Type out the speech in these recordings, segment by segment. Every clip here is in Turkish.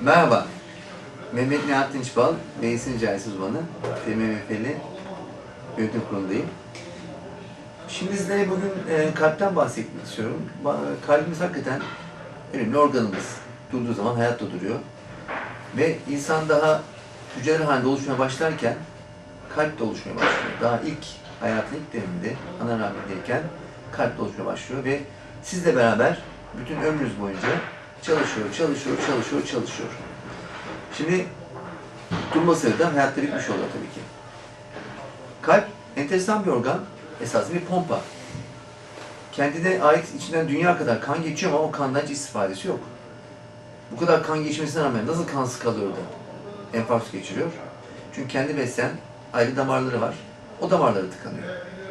Merhaba. Mehmet Nihat Dinçbal, beyin cerrahisi uzmanı. TMMF'li yönetim kurulundayım. Şimdi sizlere bugün e, kalpten bahsetmek istiyorum. Kalbimiz hakikaten önemli organımız. Durduğu zaman hayatta duruyor. Ve insan daha hücreler halinde oluşmaya başlarken kalp de oluşmaya başlıyor. Daha ilk hayatın ilk döneminde ana rahmindeyken kalp de oluşmaya başlıyor ve sizle beraber bütün ömrünüz boyunca çalışıyor, çalışıyor, çalışıyor, çalışıyor. Şimdi durması da hayatta bitmiş oluyor tabii ki. Kalp enteresan bir organ, esasında bir pompa. Kendine ait içinden dünya kadar kan geçiyor ama o kandan hiç istifadesi yok. Bu kadar kan geçmesine rağmen nasıl kansız kalıyor da enfarkt geçiriyor? Çünkü kendi besleyen ayrı damarları var. O damarları tıkanıyor.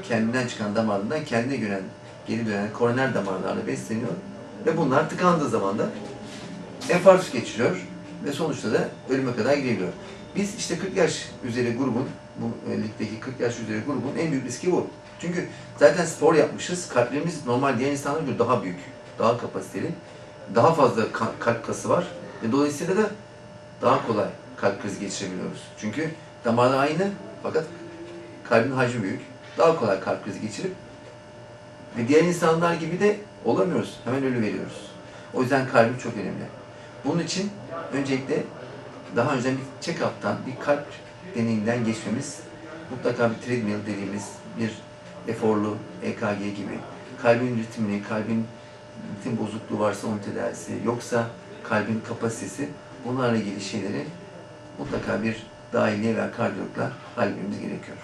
Kendinden çıkan damarlarından kendine gören, geri dönen koroner damarlarla besleniyor. Ve bunlar tıkandığı zaman da enfarkt geçiriyor ve sonuçta da ölüme kadar gidebiliyor. Biz işte 40 yaş üzeri grubun, bu e, ligdeki 40 yaş üzeri grubun en büyük riski bu. Çünkü zaten spor yapmışız, kalplerimiz normal diğer insanlara göre daha büyük, daha kapasiteli, daha fazla ka- kalp kası var ve dolayısıyla da daha kolay kalp krizi geçirebiliyoruz. Çünkü damarlar aynı fakat kalbin hacmi büyük. Daha kolay kalp krizi geçirip ve diğer insanlar gibi de olamıyoruz. Hemen ölü veriyoruz. O yüzden kalbim çok önemli. Bunun için öncelikle daha önce bir check-up'tan, bir kalp deneyimden geçmemiz, mutlaka bir treadmill dediğimiz bir eforlu EKG gibi, kalbin ritmini, kalbin ritim bozukluğu varsa onun tedavisi, yoksa kalbin kapasitesi, bunlarla ilgili şeyleri mutlaka bir dahiliye veya kardiyologla halletmemiz gerekiyor.